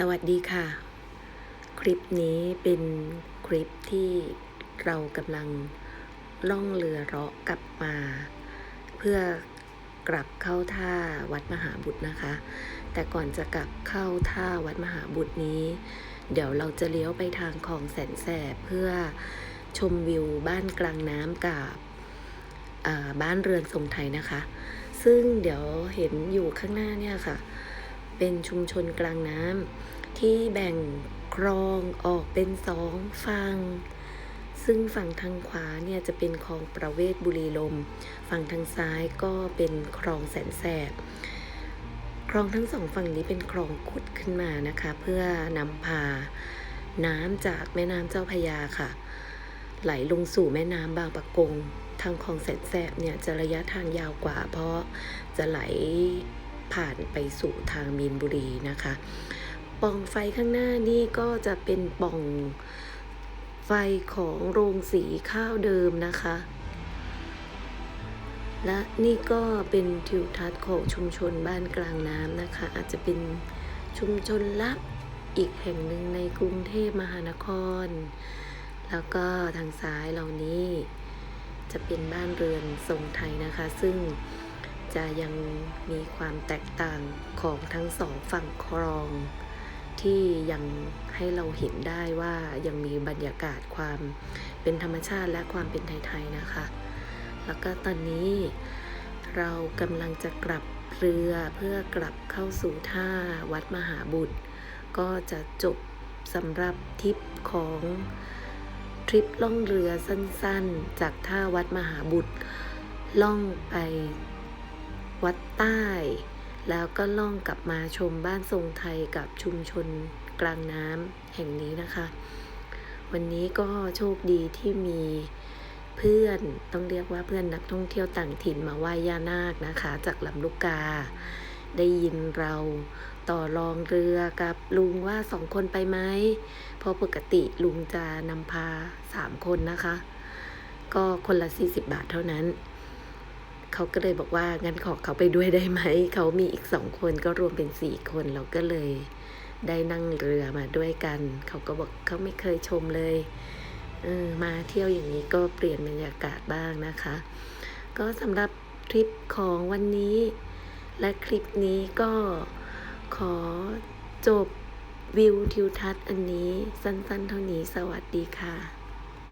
สวัสดีค่ะ คลิปนี้เป็นคลิปที่เรากำลังล่องเรือเราะกลับมา เพื่อกลับเข้าท่าวัดมหาบุตรนะคะ แต่ก่อนจะกลับเข้าท่าวัดมหาบุตรนี้ เดี๋ยวเราจะเลี้ยวไปทางคลองแสนแสบเพื่อชมวิวบ้านกลางน้ำกับบ้านเรือนทรงไทยนะคะ ซึ่งเดี๋ยวเห็นอยู่ข้างหน้าเนี่ยค่ะ เป็นชุมชนกลางน้ำที่แบ่งคลองออกเป็นสองฝั่งซึ่งฝั่งทางขวาเนี่ยจะเป็นคลองประเวศบุรีลม ฝั่งทางซ้ายก็เป็นคลองแสนแสบ คลองทั้งสองฝั่งนี้เป็นคลองขุดขึ้นมานะคะ เพื่อนำพาน้ำจากแม่น้ำเจ้าพยาค่ะ ไหลลงสู่แม่น้ำบางปะกง ทางคลองแสนแสบเนี่ยจะระยะทางยาวกว่า เพราะจะไหล ผ่านไปสู่ทางมีนบุรีนะคะป่องไฟข้างหน้านี่ก็จะเป็นป่องไฟของโรงสีข้าวเดิมนะคะ และนี่ก็เป็นทิวทัศน์ของชุมชนบ้านกลางน้ำนะคะ อาจจะเป็นชุมชนลับอีกแห่งหนึ่งในกรุงเทพมหานคร แล้วก็ทางซ้ายเหล่านี้จะเป็นบ้านเรือนทรงไทยนะคะ ซึ่ง จะยังมีความแตกต่างของทั้งสองฝั่งคลอง ที่ยังให้เราเห็นได้ว่ายังมีบรรยากาศความเป็นธรรมชาติและความเป็นไทยๆนะคะ แล้วก็ตอนนี้เรากำลังจะกลับเรือเพื่อกลับเข้าสู่ท่าวัดมหาบุตร ก็จะจบสำหรับทริปของทริปล่องเรือสั้นๆ จากท่าวัดมหาบุตร ล่องไป วัดใต้ แล้วก็ล่องกลับมาชมบ้านทรงไทยกับชุมชนกลางน้ำแห่งนี้นะคะ วันนี้ก็โชคดีที่มีเพื่อนต้องเรียกว่าเพื่อนนักท่องเที่ยวต่างถิ่นมาไหว้ย่านาคนะคะ จากลำลูกกา ได้ยินเราต่อรองเรือกับลุงว่าสองคนไปไหมเพราะปกติลุงจะนำพาสามคนนะคะ ก็คนละสี่สิบบาทเท่านั้น เขาก็เลยบอกว่างั้นขอเขาไปด้วยได้ไหม เขามีอีกสองคนก็รวมเป็นสี่คนเราก็เลยได้นั่งเรือมาด้วยกัน เขาก็บอกเขาไม่เคยชมเลยเออมาเที่ยวอย่างนี้ก็เปลี่ยนบรรยากาศบ้างนะคะ ก็สำหรับทริปของวันนี้ และคลิปนี้ก็ขอจบวิวทิวทัศน์อันนี้สั้นๆเท่านี้สวัสดีค่ะ